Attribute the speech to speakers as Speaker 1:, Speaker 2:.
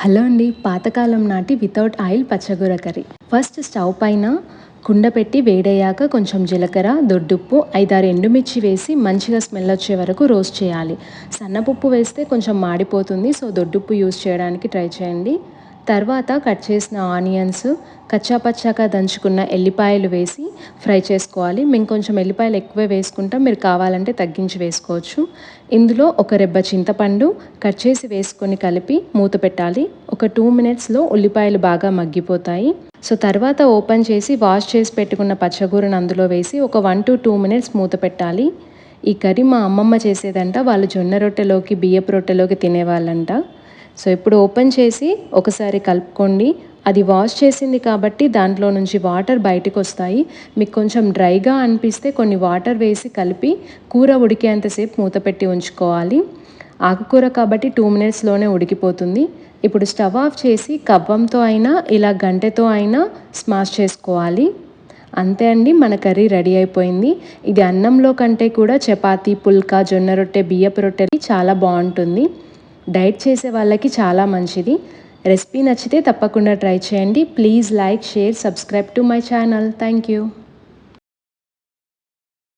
Speaker 1: Hello అండి. పాతకాలం నాటి వితౌట్ ఆయిల్ పచ్చగూర కర్రీ. ఫస్ట్ స్టవ్ పైన కుండ పెట్టి వేడయ్యాక కొంచెం జీలకర్ర దొడ్డుప్పు ఐదారు ఎండుమిర్చి వేసి మంచిగా స్మెల్ వచ్చే వరకు రోస్ట్ చేయాలి. సన్నపప్పు వేస్తే కొంచెం మాడిపోతుంది. సో దొడ్డుప్పు యూస్ చేయడానికి ట్రై చేయండి. తర్వాత కట్ చేసిన ఆనియన్స్ కచ్చాపచ్చాగా దంచుకున్న ఎల్లిపాయలు వేసి ఫ్రై చేసుకోవాలి. మేము కొంచెం ఎల్లిపాయలు ఎక్కువే వేసుకుంటాం. మీరు కావాలంటే తగ్గించి వేసుకోవచ్చు. ఇందులో ఒక రెబ్బ చింతపండు కట్ చేసి వేసుకొని కలిపి మూత పెట్టాలి. ఒక టూ మినిట్స్లో ఉల్లిపాయలు బాగా మగ్గిపోతాయి. సో తర్వాత ఓపెన్ చేసి వాష్ చేసి పెట్టుకున్న పచ్చగూరను అందులో వేసి ఒక వన్ టు టూ మినిట్స్ మూత పెట్టాలి. ఈ కర్రీ మా అమ్మమ్మ చేసేదంట. వాళ్ళు జొన్న రొట్టెలోకి బియ్యపు రొట్టెలోకి తినేవాళ్ళంట. సో ఇప్పుడు ఓపెన్ చేసి ఒకసారి కలుపుకోండి. అది వాష్ చేసింది కాబట్టి దాంట్లో నుంచి వాటర్ బయటకు వస్తాయి. మీకు కొంచెం డ్రైగా అనిపిస్తే కొన్ని వాటర్ వేసి కలిపి కూర ఉడికేంతసేపు మూత పెట్టి ఉంచుకోవాలి. ఆకుకూర కాబట్టి టూ మినిట్స్లోనే ఉడికిపోతుంది. ఇప్పుడు స్టవ్ ఆఫ్ చేసి కవ్వంతో అయినా ఇలా గంటెతో అయినా స్మాష్ చేసుకోవాలి. అంతే అండి మన కర్రీ రెడీ అయిపోయింది. ఇది అన్నంలో కంటే కూడా చపాతీ పుల్కా జొన్న రొట్టె బియ్యపు రొట్టె చాలా బాగుంటుంది. డైట్ చేసే వాళ్ళకి చాలా మంచిది. రెసిపీ నచ్చితే తప్పకుండా ట్రై చేయండి. Please like share subscribe to my channel. Thank you.